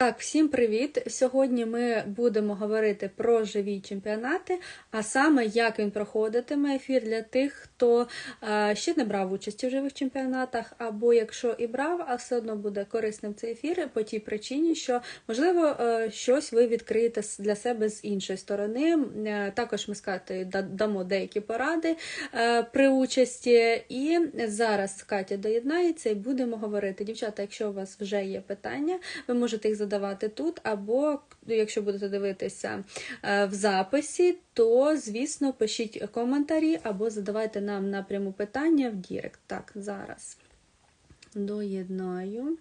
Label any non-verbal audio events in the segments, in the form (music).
Так, всім привіт! Сьогодні ми будемо говорити про живі чемпіонати, а саме як він проходитиме ефір для тих, хто е, ще не брав участі в живих чемпіонатах, або якщо і брав, а все одно буде корисним цей ефір по тій причині, що можливо е, щось ви відкриєте для себе з іншої сторони. Е, Також ми з дамо деякі поради при участі. І зараз Катя доєднається і будемо говорити. Дівчата, якщо у вас вже є питання, ви можете їх задавати тут, або якщо будете дивитися е, в записі, то звісно пишіть коментарі або задавайте нам напряму питання в Дірект. Так, зараз доєднаю.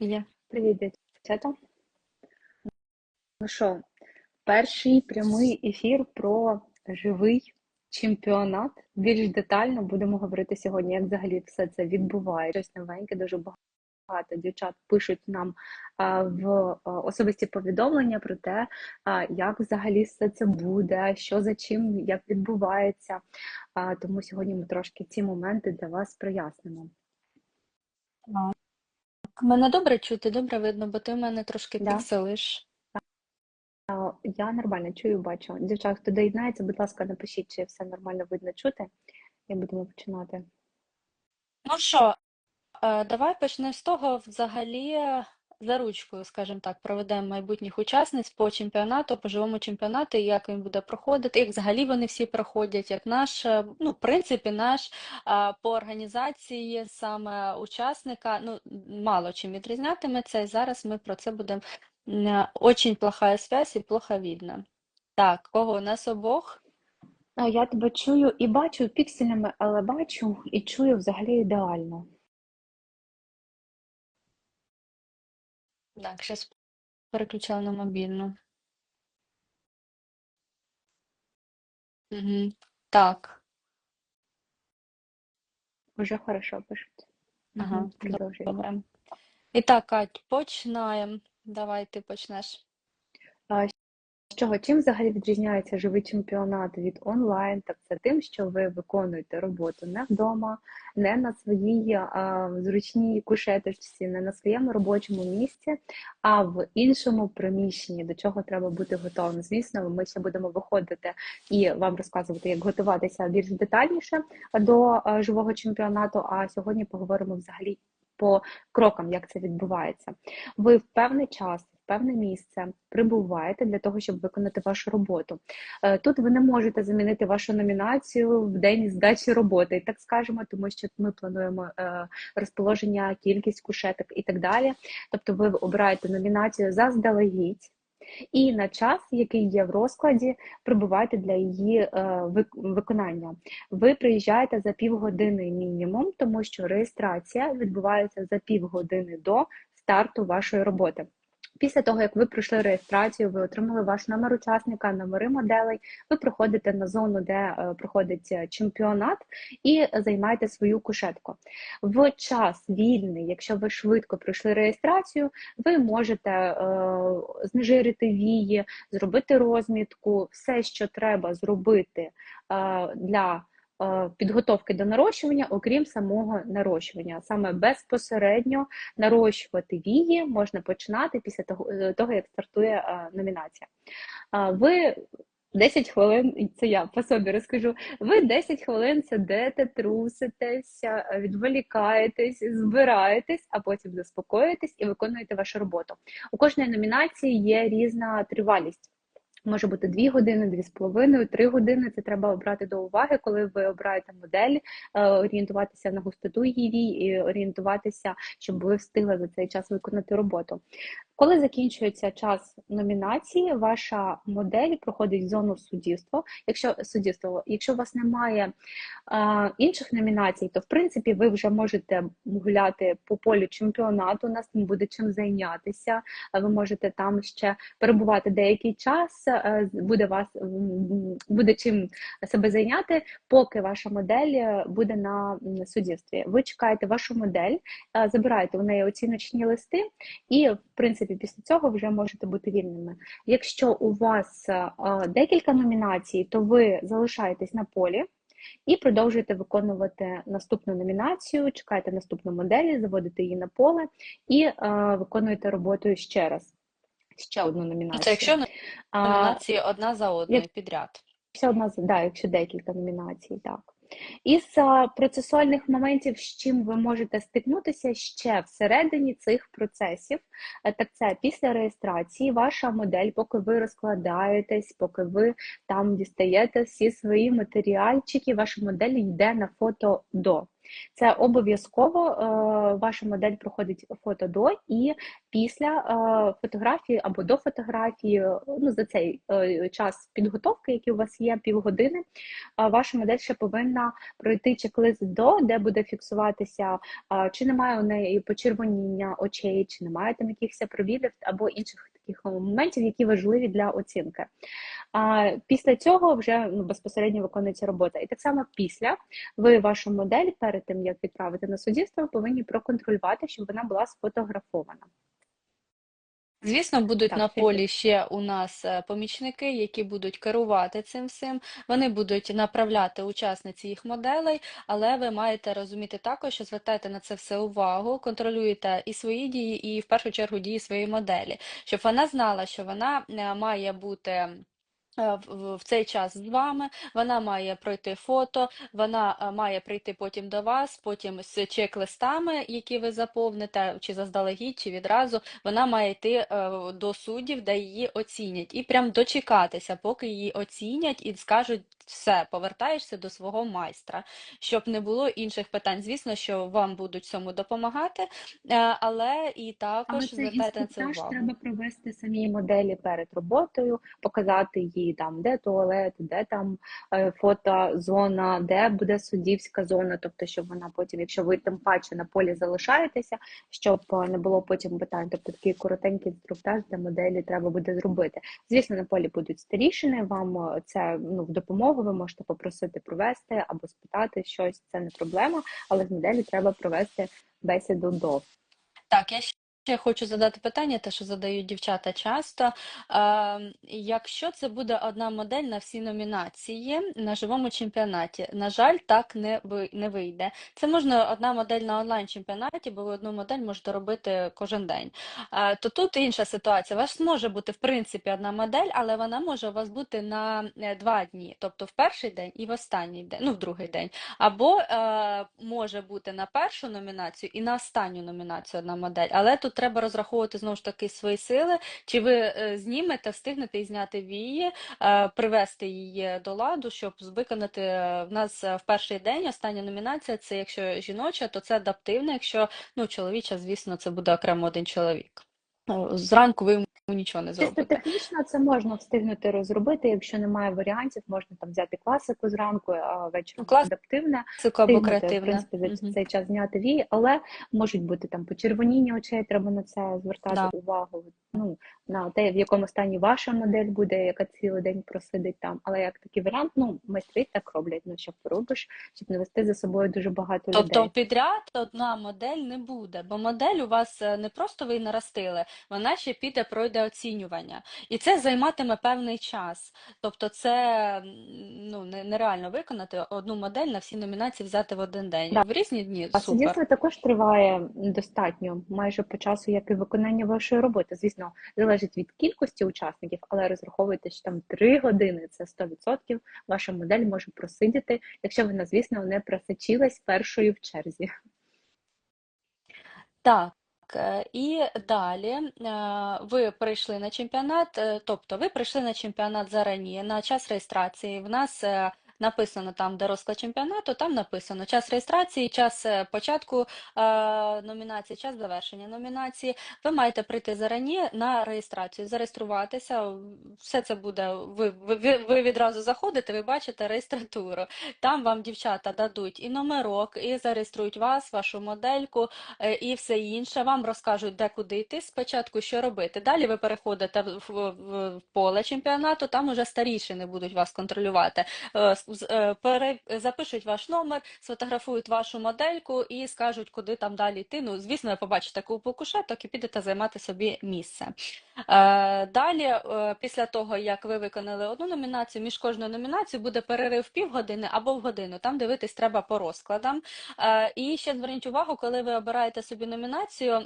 Є. Привіт, дівчата. Ну що, перший прямий ефір про живий чемпіонат. Більш детально будемо говорити сьогодні, як взагалі все це відбувається. Щось новеньке, дуже багато дівчат пишуть нам в а, особисті повідомлення про те, як взагалі все це буде, що за чим, як відбувається. Тому сьогодні ми трошки ці моменти для вас прояснимо. Мене добре чути, добре видно, бо ти в мене трошки Да. пікселиш. Я нормально чую, бачу. Дівчата, хто доєднається, будь ласка, напишіть, чи все нормально видно чути, і будемо починати. Ну що, е, давай почнемо з того, взагалі, за ручкою, скажімо так, проведемо майбутніх учасниць по чемпіонату, по живому чемпіонату, як він буде проходити, як взагалі вони всі проходять, як наш, е, ну, в принципі, наш е, по організації саме учасника, ну, мало чим відрізнятиметься, і зараз ми про це будемо. М, Очень плохая связь і плохо видно. Так, кого у нас обох? Я тебе чую і бачу пікселями, але бачу і чую взагалі ідеально. Так, зараз переключала на мобільну. Угу. Так, Уже хорошо пишуть. ага, Мгм, Продовжуємо. добре. І так, Кать, починаємо. Давай ти почнеш. А, чого? Чим взагалі відрізняється живий чемпіонат від онлайн? Так це тим, що ви виконуєте роботу не вдома, не на своїй а, зручній кушеточці, не на своєму робочому місці, а в іншому приміщенні, до чого треба бути готовим. Звісно, ми ще будемо виходити і вам розказувати, як готуватися більш детальніше до живого чемпіонату. А сьогодні поговоримо взагалі по крокам, як це відбувається. Ви в певний час, певне місце прибуваєте для того, щоб виконати вашу роботу. Е, Тут ви не можете замінити вашу номінацію в день здачі роботи, так скажемо, тому що ми плануємо е, розположення, кількість кушеток і так далі. Тобто ви обираєте номінацію заздалегідь. І на час, який є в розкладі, прибуваєте для її е, виконання. Ви приїжджаєте за півгодини мінімум, тому що реєстрація відбувається за півгодини до старту вашої роботи. Після того, як ви пройшли реєстрацію, ви отримали ваш номер учасника, номери моделей, ви проходите на зону, де е, проходить е, чемпіонат, і займаєте свою кушетку. В час вільний, якщо ви швидко пройшли реєстрацію, ви можете е, знежирити вії, зробити розмітку, все, що треба зробити е, для підготовки до нарощування, окрім самого нарощування. Саме безпосередньо нарощувати вії можна починати після того, е, як стартує е, номінація. Ви 10 хвилин, це я по собі розкажу. Ви 10 хвилин сидите, труситеся, відволікаєтесь, збираєтесь, а потім заспокоїтесь і виконуєте вашу роботу. У кожної номінації є різна тривалість. Може бути 2 години, 2,5, 3 години. Це треба обрати до уваги, коли ви обираєте модель, е, орієнтуватися на густоту її і орієнтуватися, щоб ви встигли за цей час виконати роботу. Коли закінчується час номінації, ваша модель проходить зону суддівства. Якщо суддівство, якщо у вас немає е, інших номінацій, то в принципі ви вже можете гуляти по полю чемпіонату. У нас там буде чим зайнятися. Ви можете там ще перебувати деякий час, буде вас буде чим себе зайняти, поки ваша модель е, буде на суддівстві. Ви чекаєте вашу модель, е, забираєте у неї оціночні листи, і в принципі після цього вже можете бути вільними. Якщо у вас е, декілька номінацій, то ви залишаєтесь на полі. І продовжуєте виконувати наступну номінацію, чекаєте наступну модель, заводите її на поле і е, виконуєте роботу ще раз. Ще одну номінацію. Це якщо А, номінації одна за одною як- підряд. Ще одна да, якщо декілька номінацій, так. Із а, процесуальних моментів, з чим ви можете стикнутися ще всередині цих процесів, е, так це після реєстрації ваша модель, поки ви розкладаєтесь, поки ви там дістаєте всі свої матеріальчики, ваша модель йде на фото до. Це обов'язково е, ваша модель проходить фото до і після е, фотографії або до фотографії, е, ну за цей час підготовки, який у вас є півгодини, ваша модель ще повинна пройти чек-лист до, де буде фіксуватися, чи немає у неї почервоніння очей, чи немає там якихось провідів або інших таких моментів, які важливі для оцінки. А після цього вже ну, безпосередньо виконується робота. І так само після ви вашу модель перед тим як відправити на суддівство, повинні проконтролювати, щоб вона була сфотографована. Звісно, будуть Так, на полі ще у нас е, помічники, які будуть керувати цим всім. Вони будуть направляти учасниці їх моделей, але ви маєте розуміти також, що звертайте на це все увагу, контролюєте і свої дії, і в першу чергу дії своєї моделі, щоб вона знала, що вона е, має бути. Е, В цей час з вами вона має пройти фото, вона е, має прийти потім до вас, потім з чек-листами, які ви заповните, чи заздалегідь, чи відразу вона має йти е, до суддів, де її оцінять, і прям дочекатися, поки її оцінять і скажуть все, повертаєшся до свого майстра, щоб не було інших питань. Звісно, що вам будуть цьому допомагати, але і також звертайте на це увагу. треба провести самій моделі перед роботою, показати їй там, де туалет, де там е, фотозона, де буде суддівська зона. Тобто, щоб вона потім, якщо ви тим паче на полі залишаєтеся, щоб е, не було потім питань. Тобто такий коротенький інструктаж для моделі треба буде зробити. Звісно, на полі будуть старішини, вам е, це ну в допомогу. Ви можете попросити провести або спитати щось. Це не проблема, але з моделі треба провести бесіду до. Так, я ще хочу задати питання, те, що задають дівчата часто. Е, якщо це буде одна модель на всі номінації на живому чемпіонаті, на жаль, так не не вийде. Це можна одна модель на онлайн-чемпіонаті, бо ви одну модель можете робити кожен день. Е, то тут інша ситуація. У вас може бути в принципі одна модель, але вона може у вас бути на е, два дні, тобто в перший день і в останній день, ну в другий день. Або е, може бути на першу номінацію і на останню номінацію одна модель. Але тут треба розраховувати знову ж таки свої сили. Чи ви е, знімете, встигнете і зняти вії, е, привести її до ладу, щоб виконати е, в нас в перший день. Остання номінація це якщо жіноча, то це адаптивна. Якщо ну чоловіча, звісно, це буде окремо один чоловік. Зранку ви йому нічого не Чисто технічно це можна встигнути розробити. Якщо немає варіантів, можна там взяти класику зранку, а вечором Ну, клас- адаптивне. Або Встигнути, в креативне. принципі, за цей час зняти вії, але можуть бути там почервоніння очей, треба на це звертати Да. увагу. Ну на те, в якому стані ваша модель буде, яка цілий день просидить там. Але як такий варіант, ну майстри так роблять. Ну що поробиш, щоб не вести за собою дуже багато Тобто людей. підряд одна модель не буде, бо модель у вас е, не просто ви наростили, вона ще піде, пройде оцінювання. І це займатиме певний час. Тобто це ну, нереально виконати одну модель на всі номінації взяти в один день. Да. В різні дні А супер. суддівство також триває достатньо майже по часу, як і виконання вашої роботи. Звісно, залежить від кількості учасників, але розраховуйте, що там 3 години це 100%. Ваша модель може просидіти, якщо вона, звісно, не просочилась першою в черзі. Так. Е, І далі е, ви прийшли на чемпіонат, е, тобто ви прийшли на чемпіонат зарані, на час реєстрації. В нас написано там, де розклад чемпіонату, там написано час реєстрації, час е, початку е, номінації, час завершення номінації. Ви маєте прийти зарані на реєстрацію, зареєструватися. Все це буде. Ви, ви, ви відразу заходите, ви бачите реєстратуру. Там вам дівчата дадуть і номерок, і зареєструють вас, вашу модельку е, і все інше. Вам розкажуть, де куди йти спочатку, що робити. Далі ви переходите в, в, в поле чемпіонату, там уже старішини будуть вас контролювати. Е, запишуть ваш номер, сфотографують вашу модельку і скажуть, куди там далі йти. Ну, звісно, ви побачите купу кушеток і підете займати собі місце. Е, Далі, е, після того, як ви виконали одну номінацію, між кожною номінацією буде перерив півгодини або в годину. Там дивитись треба по розкладам. Е, І ще зверніть увагу, коли ви обираєте собі номінацію е,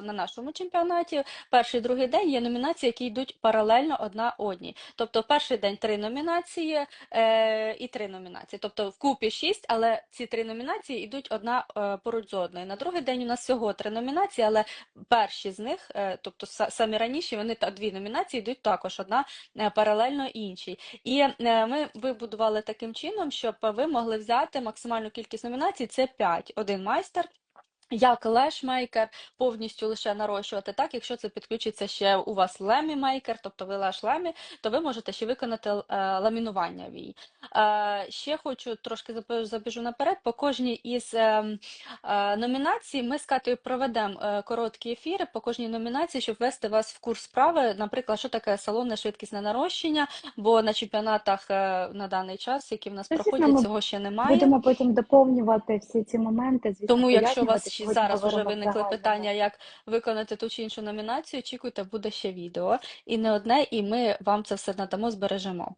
на нашому чемпіонаті, перший другий день є номінації, які йдуть паралельно одна одній. Тобто, перший день три номінації е, і три номінації. Тобто вкупі шість, але ці три номінації йдуть одна е, поруч з одною. На другий день у нас всього три номінації, але перші з них, е, тобто самі раніші, вони та дві номінації йдуть також одна е, паралельно іншій. І ми вибудували таким чином, щоб ви могли взяти максимальну кількість номінацій. Це 5. Один майстер. Як лешмейкер повністю лише нарощувати, так якщо це підключиться ще у вас лемі-мейкер, тобто ви леш лемі, то ви можете ще виконати е, ламінування вій. Е, ще хочу трошки забіжу наперед. По кожній із е, номінацій ми з Катею проведемо короткі ефіри по кожній номінації, щоб ввести вас в курс справи. Наприклад, що таке салонне швидкісне нарощення, бо на чемпіонатах на даний час, які в нас проходять, цього ще немає. Будемо потім доповнювати всі ці моменти. Звісно, Тому, якщо вас Сьогодні зараз вже виникли питання, як виконати ту чи іншу номінацію, очікуйте, буде ще відео. І не одне, і ми вам це все надамо, збережемо.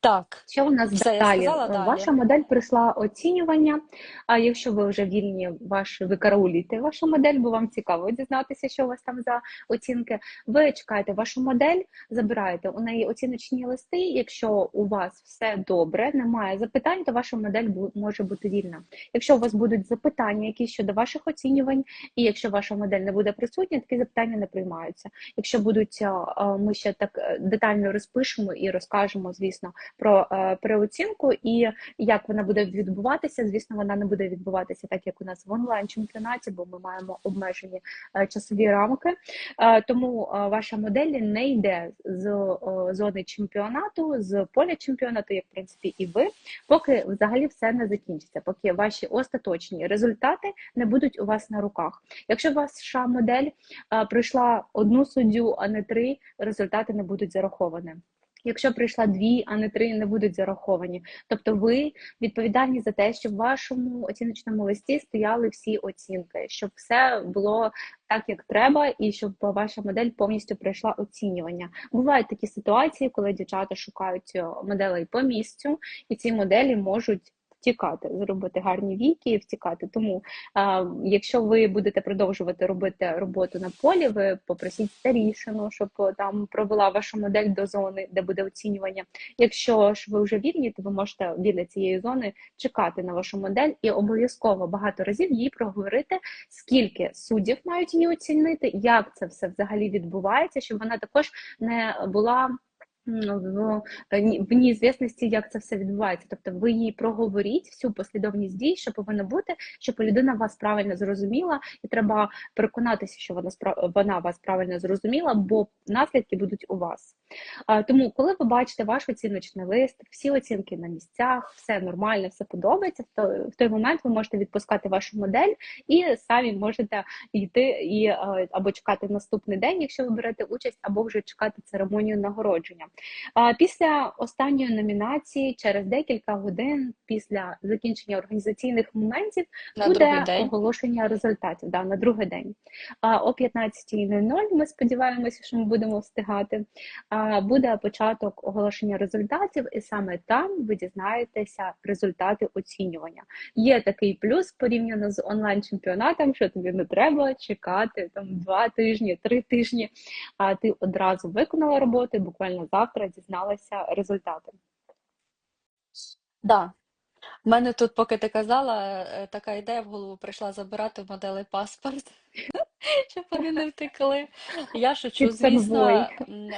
Так, Що у нас Все, я далі? сказала далі. Ваша модель пройшла оцінювання. А якщо ви вже вільні, ваш ви карауліте вашу модель, бо вам цікаво дізнатися, що у вас там за оцінки. Ви чекаєте вашу модель, забираєте у неї оціночні листи. Якщо у вас все добре, немає запитань, то ваша модель може бути вільна. Якщо у вас будуть запитання, якісь щодо ваших оцінювань, і якщо ваша модель не буде присутня, такі запитання не приймаються. Якщо будуть, а, а, ми ще так е, детально розпишемо і розкажемо, звісно, про е, переоцінку і як вона буде відбуватися. Звісно, вона не буде відбуватися так, як у нас в онлайн-чемпіонаті, бо ми маємо обмежені е, часові рамки. Е, Тому ваша модель не йде з зони чемпіонату, з поля чемпіонату, як в принципі і ви, поки взагалі все не закінчиться, поки ваші остаточні результати не будуть у вас на руках. Якщо ваша модель пройшла одну суддю, а не три, результати не будуть зараховані. Якщо прийшла дві, а не три, не будуть зараховані. Тобто ви відповідальні за те, щоб в вашому оціночному листі стояли всі оцінки, щоб все було так, як треба, і щоб ваша модель повністю пройшла оцінювання. Бувають такі ситуації, коли дівчата шукають е, моделей по місцю, і ці моделі можуть. Втікати, зробити гарні віки і втікати. Тому, а, якщо ви будете продовжувати робити роботу на полі, ви попросіть старішину, щоб е, там провела вашу модель до зони, де буде оцінювання. Якщо ж ви вже вільні, то ви можете біля цієї зони чекати на вашу модель і обов'язково багато разів їй проговорити, скільки суддів мають її оцінити, як це все взагалі відбувається, щоб вона також не була. В, ні- в неізвісності, як це все відбувається. Тобто ви їй проговоріть всю послідовність дій, що повинно бути, щоб людина вас правильно зрозуміла, і треба переконатися, що вона вона вас правильно зрозуміла, бо наслідки будуть у вас. Тому, коли ви бачите ваш оціночний лист, всі оцінки на місцях, все нормально, все подобається, в той, в той момент ви можете відпускати вашу модель і самі можете йти і е, або чекати наступний день, якщо ви берете участь, або вже чекати церемонію нагородження. Після останньої номінації, через декілька годин після закінчення організаційних моментів, на буде оголошення результатів да, на другий день. О 15.00 ми сподіваємося, що ми будемо встигати. Буде початок оголошення результатів, і саме там ви дізнаєтеся результати оцінювання. Є такий плюс порівняно з онлайн-чемпіонатом, що тобі не треба чекати там два тижні, три тижні. А ти одразу виконала роботу, буквально завтра дізналася результати. Да. У мене тут, поки ти казала, е, така ідея в голову прийшла забирати в моделей паспорт. (laughs) щоб вони не втекли. Я шучу, звісно,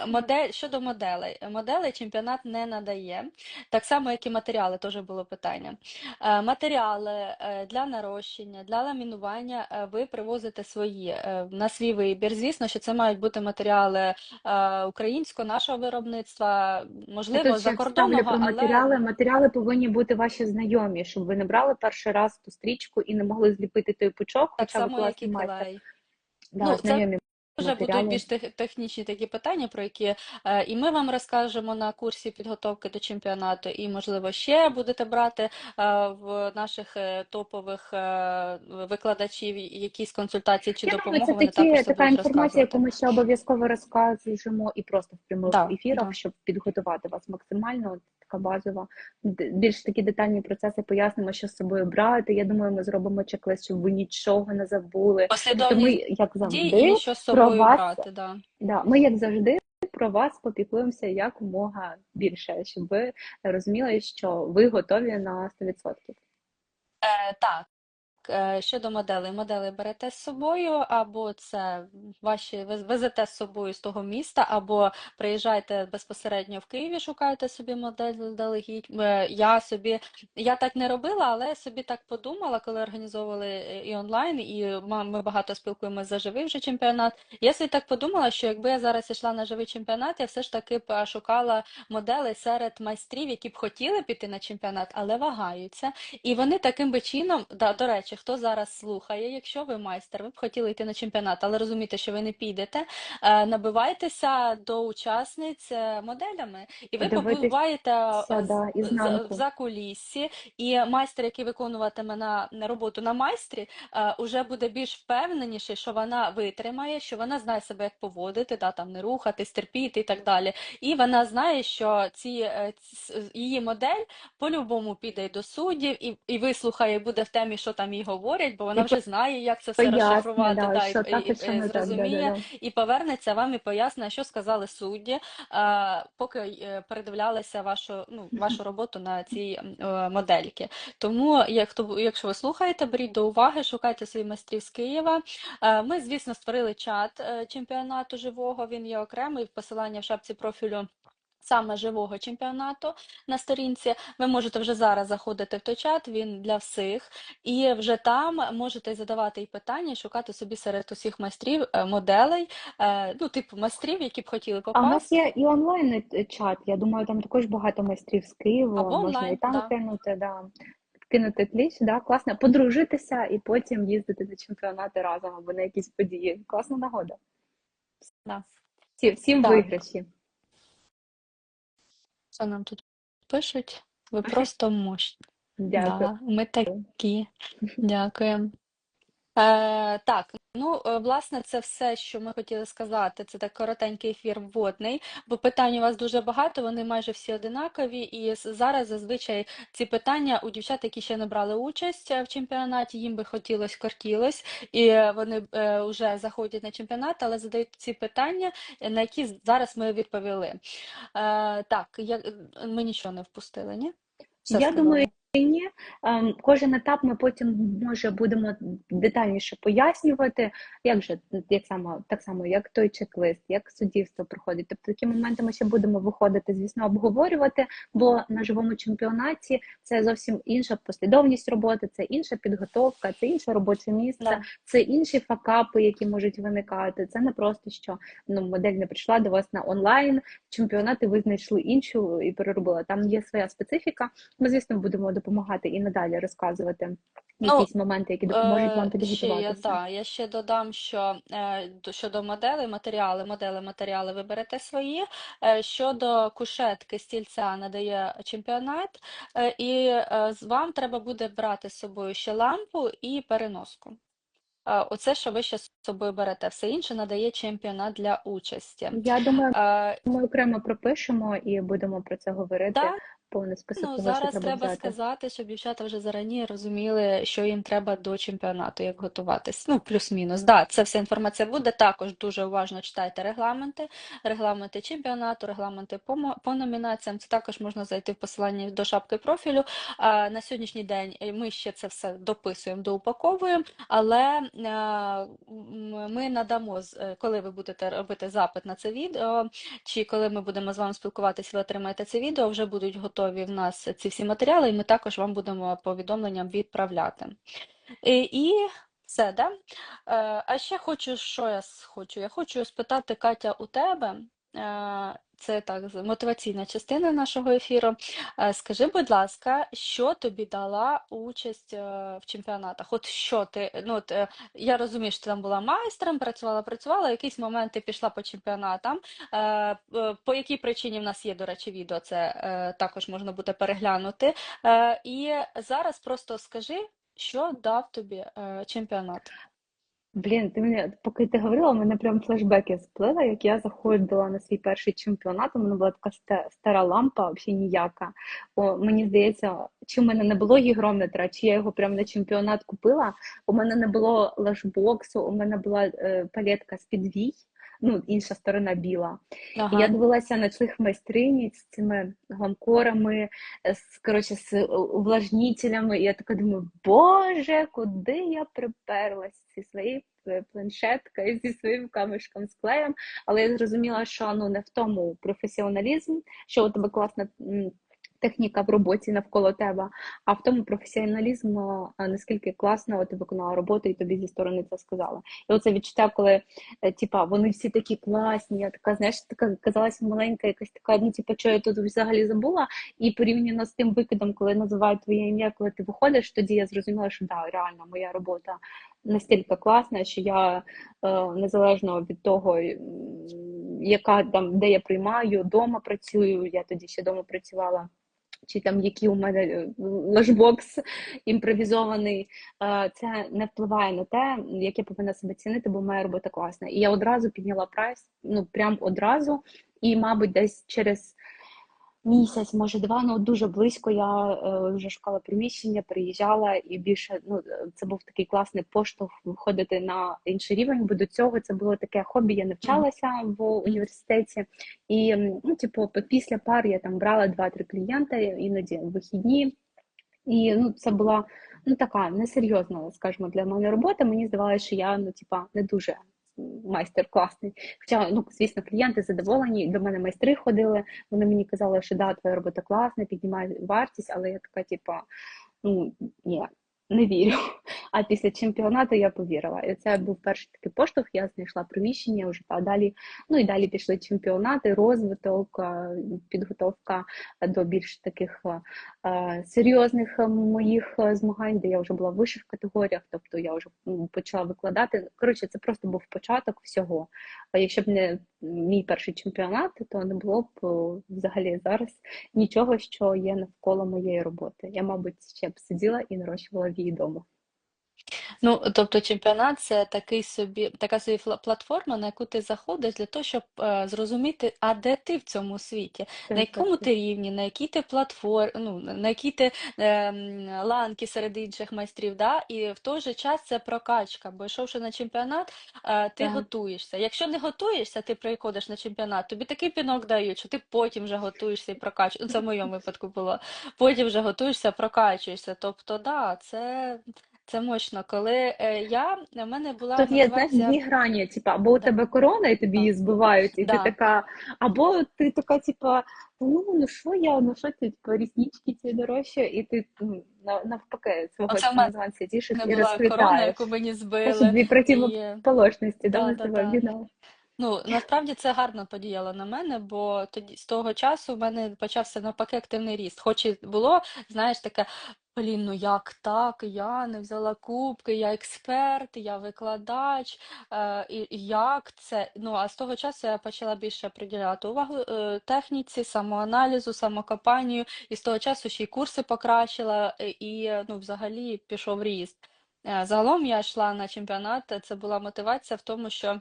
модель щодо моделей. Моделей чемпіонат не надає. Так само, як і матеріали, теж було питання. Е, Матеріали е, для нарощення, для ламінування е, ви привозите свої на свій вибір. Звісно, що це мають бути матеріали українського, нашого виробництва, можливо, тут закордонного, але матеріали. Матеріали повинні бути ваші знайомі, щоб ви не брали перший раз ту стрічку і не могли зліпити той пучок, так хоча ви само, як і майстер. Клей. Да, Ну, це знайомі Вже будуть більш технічні такі питання, про які е, і ми вам розкажемо на курсі підготовки до чемпіонату, і, можливо, ще будете брати е, в наших е, топових е, викладачів якісь консультації чи Я допомогу, це вони такі, також така інформація, яку ми ще обов'язково розказуємо і просто в прямих Да, ефірах, да. щоб підготувати вас максимально. Така базова. Більш такі детальні процеси пояснимо, що з собою брати. Я думаю, ми зробимо чек-лист, щоб ви нічого не забули. Тобто ми, як завжди, і що з про собою вас брати. Да. Да, ми, як завжди, про вас попіклуємося якомога більше, щоб ви розуміли, що ви готові на 100%. Е, так. Е, Щодо моделей, моделей берете з собою, або це ваші везете з собою з того міста, або приїжджаєте безпосередньо в Києві, шукаєте собі модель заздалегідь. Е, Я собі я так не робила, але собі так подумала, коли організовували е, і онлайн, і ми багато спілкуємося за живий вже чемпіонат. Я собі так подумала, що якби я зараз йшла на живий чемпіонат, я все ж таки б шукала моделей серед майстрів, які б хотіли піти на чемпіонат, але вагаються. І вони таким би чином, да, до речі, хто зараз слухає, якщо ви майстер, ви б хотіли йти на чемпіонат, але розумієте, що ви не підете, е, набивайтеся до учасниць е, моделями, і ви побуваєте е, да, за- закуліссі, і майстер, який виконуватиме на, на роботу на майстрі, уже буде більш впевненіший, що вона витримає, що вона знає себе, як поводити, да, там не рухатись, терпіти і так далі. І вона знає, що ці, е, ц- її модель по-любому піде до суддів, і, і вислухає, буде в темі, що там їй говорять, бо вона вже знає, як це все розшифрувати, да, да, і, і, і так. Да, зрозуміє, да, да. і повернеться вам і пояснить, що сказали судді, е, поки е, передивлялися вашу, ну, вашу роботу на цій е, модельки. Тому, як, хто- якщо ви слухаєте, беріть до уваги, шукайте своїх майстрів з Києва. Е, Ми, звісно, створили чат е, чемпіонату живого, він є окремий, посилання в шапці профілю. Саме живого чемпіонату на сторінці. Ви можете вже зараз заходити в той чат, він для всіх, і вже там можете задавати і питання, шукати собі серед усіх майстрів е, моделей, е, ну, типу майстрів, які б хотіли А у нас є і онлайн е, чат. Я думаю, там також багато майстрів з Києва. або Можна і там да. кинути, да. Кинути кліч, да, класно. Подружитися і потім їздити на чемпіонати разом або на якісь події. Класна нагода. Да. Всі, всім Так. виграші. Що нам тут пишуть? Ви (laughs) просто мощні. Дякую. Да, ми такі. Дякуємо. Е, так, ну е, власне, це все, що ми хотіли сказати. Це так коротенький ефір вводний, бо питань у вас дуже багато, вони майже всі одинакові. І зараз зазвичай ці питання у дівчат, які ще не брали участь е, в чемпіонаті, їм би хотілося, кортілось, і е, вони е, вже заходять на чемпіонат, але задають ці питання, е, на які зараз ми відповіли. Е, так, я, ми нічого не впустили, ні? Все Я сказали. думаю, Кожен етап ми потім може будемо детальніше пояснювати, як же як само, так само, як той чек-лист, як суддівство проходить. Тобто такі моменти ми ще будемо виходити, звісно, обговорювати, бо на живому чемпіонаті це зовсім інша послідовність роботи, це інша підготовка, це інше робоче місце, Да. це інші факапи, які можуть виникати. Це не просто що ну модель не прийшла до вас на онлайн чемпіонат, і ви знайшли іншу і переробила. Там є своя специфіка. Ми, звісно, будемо допомагати і надалі розказувати Ну, якісь моменти, які допоможуть вам Е, Ще я, підготуватися. я ще додам, що е, щодо моделей, матеріали, модели, матеріали ви берете свої. Е, Щодо кушетки, стільця надає чемпіонат, і вам треба буде брати з собою ще лампу і переноску. Оце, що ви ще з собою берете. Все інше надає чемпіонат для участі. Я думаю, ми окремо пропишемо і будемо про це говорити. Да, повний список Ну, зараз треба взяти? сказати, щоб дівчата вже зарані розуміли, що їм треба до чемпіонату, як готуватись. Ну, плюс-мінус. Да, це вся інформація буде. Також дуже уважно читайте регламенти, регламенти чемпіонату, регламенти по, по номінаціям. Це також можна зайти в посиланні до шапки профілю. А, на сьогоднішній день е, ми ще це все дописуємо, доупаковуємо, але е, ми надамо, е, коли ви будете робити запит на це відео, чи коли ми будемо з вами спілкуватися, ви отримаєте це відео, вже будуть готові в нас ці всі матеріали, і ми також вам будемо повідомленням відправляти. І, і все, да? Е, а ще хочу, що я хочу? Я хочу спитати, Катя, у тебе. Е, Це так, мотиваційна частина нашого ефіру. Е, Скажи, будь ласка, що тобі дала участь е, в чемпіонатах? От що ти, ну от, я розумію, що ти там була майстром, працювала, працювала, якийсь момент ти пішла по чемпіонатам. По якій причині в нас є, до речі, відео, це також можна буде переглянути. І зараз просто скажи, що дав тобі чемпіонат. Блін, ти мені, поки ти говорила, у мене прям флешбеки сплили, як я заходила на свій перший чемпіонат, у мене була така ста- стара лампа, взагалі ніяка. О, мені здається, чи в мене не було гігрометра, чи я його прям на чемпіонат купила. У мене не було лашбоксу, у мене була е, палетка з підвій, ну, інша сторона біла. І я дивилася на цих майстринь з цими гламкорами, е, з, коротше, з е, увлажнителями. І я така думаю, Боже, куди я приперлась зі своєю планшеткою, зі своїм камешком з клеєм. Але я зрозуміла, що ну не в тому професіоналізм, що у тебе класна. Техніка в роботі навколо тебе, а в тому професіоналізм, наскільки класно ти виконала роботу, і тобі зі сторони це сказали. І оце відчуття, коли е, типа вони всі такі класні. Я така, знаєш, така казалася маленька, якась така, ну типа, що я тут взагалі забула. І порівняно з тим викидом, коли називають твоє ім'я, коли ти виходиш, тоді я зрозуміла, що да, реально моя робота настільки класна, що я е, незалежно від того, яка там, де я приймаю, дома працюю, я тоді ще дома працювала. Чи там які у мене е, лажбокс імпровізований, е, це не впливає на те, як я повинна себе цінити, бо моя робота класна. І я одразу підняла прайс, ну прям одразу. І, мабуть, десь через місяць, може два, ну дуже близько я е, вже шукала приміщення, приїжджала і більше ну це був такий класний поштовх виходити на інший рівень, бо до цього це було таке хобі. Я навчалася в університеті, і ну, типу, після пар я там брала два-три клієнта, іноді в вихідні. І ну, це була ну така несерйозна, скажімо, для мене робота. Мені здавалося, що я ну, типа, не дуже майстер класний. Хоча, ну, звісно, клієнти задоволені, до мене майстри ходили, вони мені казали, що да, твоя робота класна, піднімає вартість, але я така, типа, ну ні, не вірю. А після чемпіонату я повірила. І це був перший такий поштовх, я знайшла приміщення вже а далі. Ну і далі пішли чемпіонати, розвиток, е, підготовка до більш таких е, серйозних е, моїх е, змагань, де я вже була в вищих категоріях, тобто я вже почала викладати. Коротше, це просто був початок всього. А якщо б не мій перший чемпіонат, то не було б е, взагалі зараз нічого, що є навколо моєї роботи. Я, мабуть, ще б сиділа і нарощувала вії дома. Ну, тобто чемпіонат це такий собі, така собі фла- платформа, на яку ти заходиш для того, щоб е, зрозуміти, а де ти в цьому світі, на Так, так, якому так. ти рівні, на якій ти платформ, ну, на якій ти ем, ланки серед інших майстрів, да? І в той же час це прокачка, бо йшовши на чемпіонат, е, ти Так. готуєшся. Якщо не готуєшся, ти приходиш на чемпіонат, тобі такий пінок дають, що ти потім вже готуєшся і прокачуєшся. Ну, це в моєму випадку було. Потім вже готуєшся, прокачуєшся. Тобто, да, це. Це мощно. Коли е, я, в мене була Тут є, знаєш, дві грані, типа, або у Да, тебе корона, і тобі да, її збивають, і ти така, або ти така, типа, ну, ну що я, ну що ти, типа, ріснички ці дорожчі, і ти на- навпаки в мене тішиш і була корона, яку мені Це збили. дві І да, да, да, да. Ну, насправді це гарно подіяло на мене, бо тоді з того часу в мене почався навпаки активний ріст. Хоч і було, знаєш, таке, блін, ну як так? Я не взяла кубки, я експерт, я викладач, е, і як це? Ну, а з того часу я почала більше приділяти увагу е, техніці, самоаналізу, самокопанню, і з того часу ще й курси покращила, е, і ну, взагалі пішов ріст. Е, Загалом я йшла на чемпіонат, це була мотивація в тому, що.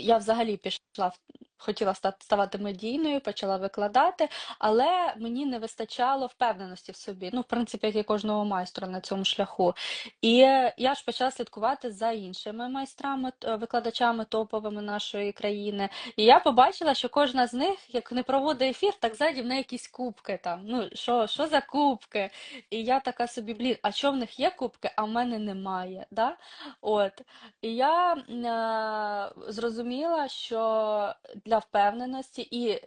Я взагалі пішла хотіла ставати медійною, почала викладати, але мені не вистачало впевненості в собі. Ну, в принципі, як і кожного майстра на цьому шляху. І е, я ж почала слідкувати за іншими майстрами, викладачами топовими нашої країни. І я побачила, що кожна з них, як не проводить ефір, так ззаді в неї якісь кубки там. Ну, що, що за кубки? І я така собі, блін, а що в них є кубки, а в мене немає. Да? От. І я е, зрозуміла, що для впевненості і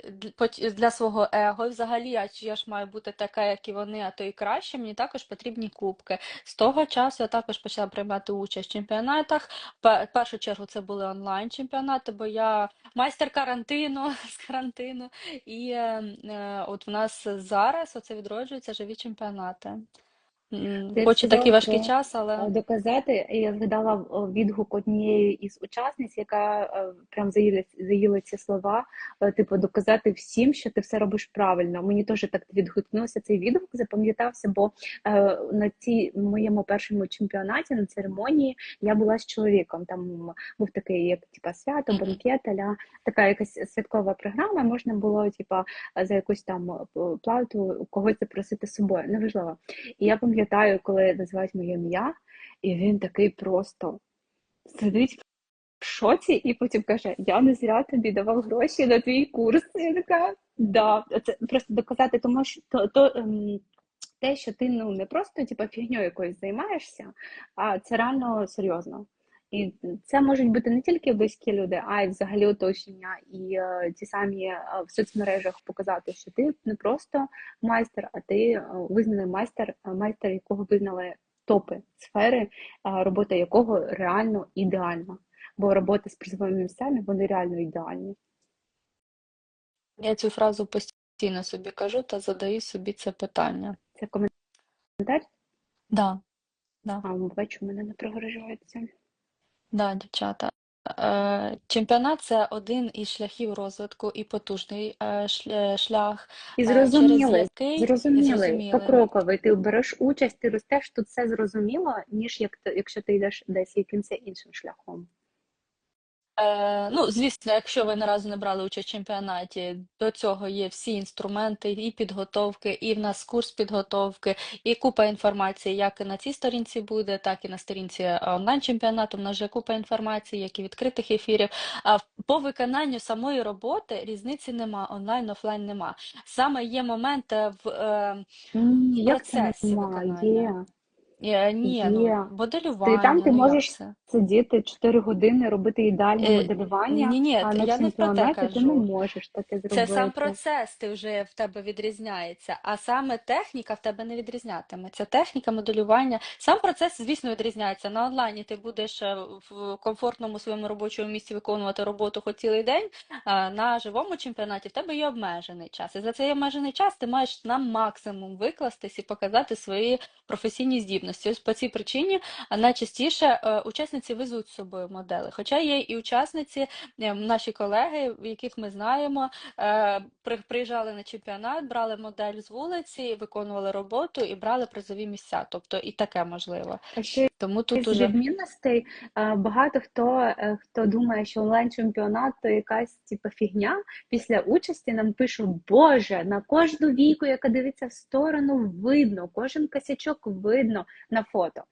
для свого его, і взагалі, а чи я ж маю бути така, як і вони, а то і краще, мені також потрібні кубки. З того часу я також почала приймати участь в чемпіонатах. В першу чергу це були онлайн-чемпіонати, бо я майстер карантину (laughs) з карантину. І е, е, от в нас зараз оце відроджуються живі чемпіонати. Хоч і такий важкий час, е, але доказати. Я згадала відгук однієї із учасниць, яка е, прям заїла, заїла ці слова, е, типу, доказати всім, що ти все робиш правильно. Мені теж так відгукнувся цей відгук, запам'ятався, бо е, на цій моєму першому чемпіонаті на церемонії я була з чоловіком. Там був такий, як типа свято, банкет, аля така якась святкова програма. Можна було, типа, за якусь там е, плату когось запросити з собою. Неважливо. І я пам'ятаю, коли називають моє ім'я, і він такий просто сидить в шоці, і потім каже: Я не зря тобі давав гроші на твій курс. Я така, да, це просто доказати, тому що то, то, ем, те, що ти ну не просто типу, фігньою якоюсь займаєшся, а це реально серйозно. І це можуть бути не тільки близькі люди, а й взагалі оточення, і е, ті самі е, в соцмережах показати, що ти не просто майстер, а ти е, визнаний майстер, е, майстер, якого визнали топи сфери, е, робота якого реально ідеальна. Бо роботи з призовими місцями вони реально ідеальні. я цю фразу постійно собі кажу та задаю собі це питання. Це коментар, Да, да. а бачу, мене не прогружається. Да, дівчата. Е, Чемпіонат це один із шляхів розвитку і потужний е, е, шлях, І е, через зрозумілий, який зрозуміли, зрозуміли. покроковий. Ти береш участь, ти ростеш, тут все зрозуміло, ніж як ти, якщо ти йдеш десь якимось іншим шляхом. Е, ну, звісно, якщо ви наразі не брали участь в чемпіонаті, до цього є всі інструменти і підготовки, і в нас курс підготовки, і купа інформації, як і на цій сторінці буде, так і на сторінці е, онлайн-чемпіонату. В нас вже купа інформації, як і відкритих ефірів. А по виконанню самої роботи різниці нема, онлайн, офлайн нема. Саме є момент е, в, е, процесі виконання. Е, Ні, ну, є. Ти там ти ну можеш це? сидіти 4 години, робити ідеальне Е, моделювання, Ні-ні, а на я не про те чемпіонаті ти не кажу. можеш таке Це сам процес ти вже в тебе відрізняється, а саме техніка в тебе не відрізнятиметься. Техніка моделювання, сам процес, звісно, відрізняється. На онлайні ти будеш е, в комфортному своєму робочому місці виконувати роботу хоч цілий день. а На живому чемпіонаті в тебе є обмежений час. І за цей обмежений час ти маєш на максимум викластись і показати свої професійні здібності. Ось по цій причині найчастіше е, учасниці везуть з собою модели. Хоча є і учасниці, е, наші колеги, яких ми знаємо, е, при- приїжджали на чемпіонат, брали модель з вулиці, виконували роботу і брали призові місця. Тобто і таке можливо. Тому тут з уже відмінностей е, багато хто, е, хто думає, що онлайн-чемпіонат то якась типу, фігня. Після участі нам пишуть, Боже, на кожну віку, яка дивиться в сторону, видно, кожен косячок видно на фото.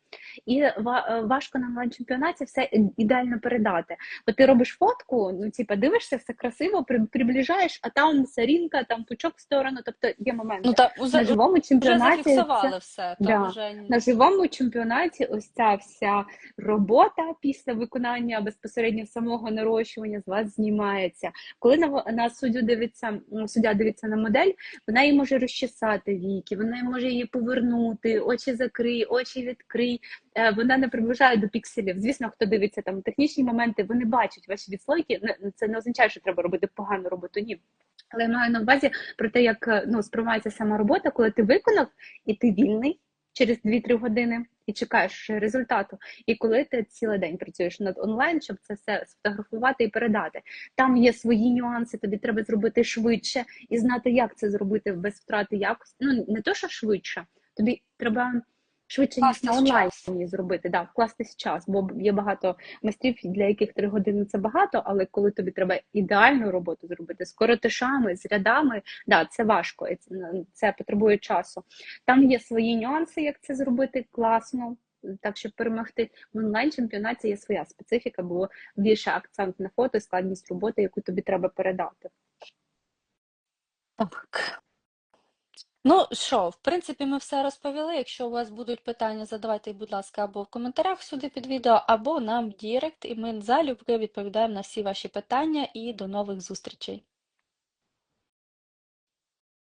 І ва- е, важко на онлайн-чемпіонаті все ідеально передати. Бо ти робиш фотку, ну типу, дивишся, все красиво, при- приближаєш, а там сорінка, там пучок в сторону. Тобто є моменти. ну та На живому вже чемпіонаті це зафіксували все. Там Да. вже на живому чемпіонаті ось ця вся робота після виконання безпосередньо самого нарощування з вас знімається. Коли на, на суддю дивиться, суддя дивиться на модель, вона її може розчесати віки, вона може її повернути, очі закрий, очі відкрий. Е, Вона не приближає до пікселів. Звісно, хто дивиться там технічні моменти, вони бачать ваші відслойки. Це не означає, що треба робити погану роботу. Ні. Але я маю на увазі про те, як е, ну, сприймається сама робота, коли ти виконав і ти вільний через 2-3 години і чекаєш результату. І коли ти цілий день працюєш над онлайн, щоб це все сфотографувати і передати. Там є свої нюанси, тобі треба зробити швидше і знати, як це зробити без втрати якості. Ну не то, що швидше, тобі треба швидше, ніж на онлайні зробити. Да, вкластись час, бо є багато майстрів, для яких три години це багато, але коли тобі треба ідеальну роботу зробити з коротишами, з рядами, да, це важко, і це, це потребує часу. Там є свої нюанси, як це зробити класно. Так, щоб перемогти в онлайн-чемпіонаті є своя специфіка, бо більше акцент на фото, складність роботи, яку тобі треба передати. Так. Ну що, в принципі, ми все розповіли. Якщо у вас будуть питання, задавайте, будь ласка, або в коментарях сюди під відео, або нам в Дірект, і ми залюбки відповідаємо на всі ваші питання і до нових зустрічей.